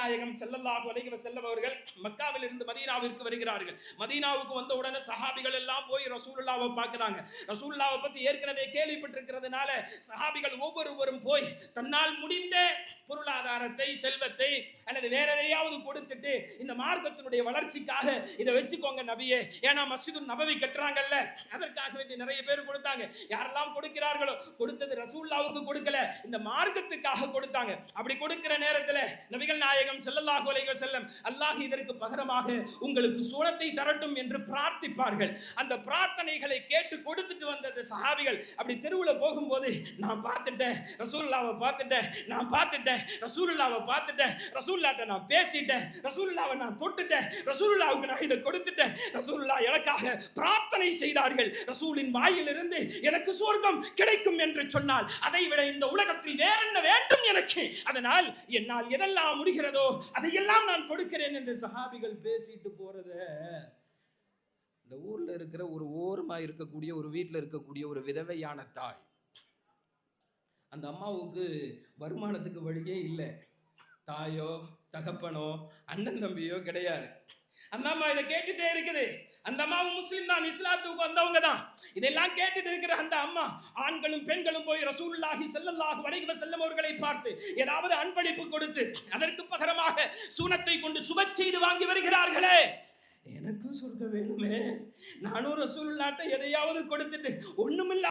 நாயகம் ஸல்லல்லாஹு அலைஹி செல்லம் அவர்கள் மக்காவில் இருந்து மதீனாவிற்கு வருகிறார்கள். மதீனாவுக்கு வந்த உடனே சஹாபிகள் எல்லாம் போய் ரசூலுல்லாவை பார்க்குறாங்க. ரசூல்லாவை பற்றி ஏற்கனவே கேள்விப்பட்டிருக்கிறதுனால சஹாபிகள் ஒவ்வொருவரும் போய் தன்னால் முடிந்த பொருளாதாரத்தை செல்வத்தை அல்லது வேற எதையாவது கொடுத்துட்டு இந்த மார்க்கத்தினுடைய வளர்ச்சிக்காக இதை வச்சுக்கோங்க நபியே. ஏன்னா மஸ்ஜிது நபவி கட்டுறாங்கல்ல. அதற்காக வேண்டி நிறைய பேர் கொடுத்தாங்க. யாரெல்லாம் கொடுக்கிறார்களோ கொடுத்தது ரசூல்லாவுக்கு கொடுக்கல. இந்த மார்க்கத்துக்காக கொடுத்தாங்க. அப்படி கொடுக்கிற நேரத்தில் நபிகள் நாயகம் ஸல்லல்லாஹு அலைஹி செல்லம் அல்லாஹ் இதற்கு பகரமாக உங்களுக்கு சூழத்தை தரட்டும் என்று பிரார்த்திப்பார்கள். அந்த பிரார்த்தனைகளை கேட்டு கொடுத்துட்டு வந்த சஹாபிகள். அப்படி தெருவுல போகும்போது நான் பார்த்துட்டேன் ரசூல்லாவை பார்த்துட்டேன் நான் பார்த்துட்டேன் ரசூல்லாவை பார்த்துட்டேன் ரசூல்லாட்ட நான் பேசிட்டேன் ரசூல்லாவை நான் தொட்டுட்டேன் ரசூல்லாவுக்கு நான் இதை கொடுத்துட்டேன். ரசூல்லா எனக்காக பிரார்த்தனை செய்தார்கள். ரசூலின் வாயிலிருந்து எனக்கு சொர்க்கம் கிடைக்கும் என்று சொன்னால் அதை விட இந்த உலகத்தில் வேற என்ன வேண்டும் எனக்கு? அதனால் என்னால் எதெல்லாம் முடிகிறதோ அதையெல்லாம் நான் கொடுக்கிறேன் என்று சஹாபிகள் பேசிட்டு போறத இந்த ஊர்ல இருக்கிற ஒரு ஓரமா இருக்கக்கூடிய ஒரு வீட்டில் இருக்கக்கூடிய ஒரு விதவையான தாய். அந்த அம்மாவுக்கு வருமானத்துக்கு வழியே இல்லை. தாயோ தகப்பனோ அண்ணன் தம்பியோ கிடையாது. அந்த அம்மா இதை கேட்டுட்டே இருக்குது. அந்த அம்மாவும் முஸ்லீம் தான் இஸ்லாத்துக்கு வந்தவங்க தான். இதெல்லாம் கேட்டுட்டு இருக்கிற அந்த அம்மா ஆண்களும் பெண்களும் போய் ரசூலுல்லாஹி ஸல்லல்லாஹு அலைஹி செல்லும் அவர்களை பார்த்து ஏதாவது அன்பளிப்பு கொடுத்து அதற்கு பகரமாக சூனத்தை கொண்டு சுப செய்து வாங்கி வருகிறார்களே. எனக்கும் சொர்க்க வேணுமே. நானும் ரசூல்லாட்ட எதையாவது கொடுத்துட்டு ஒண்ணுமில்ல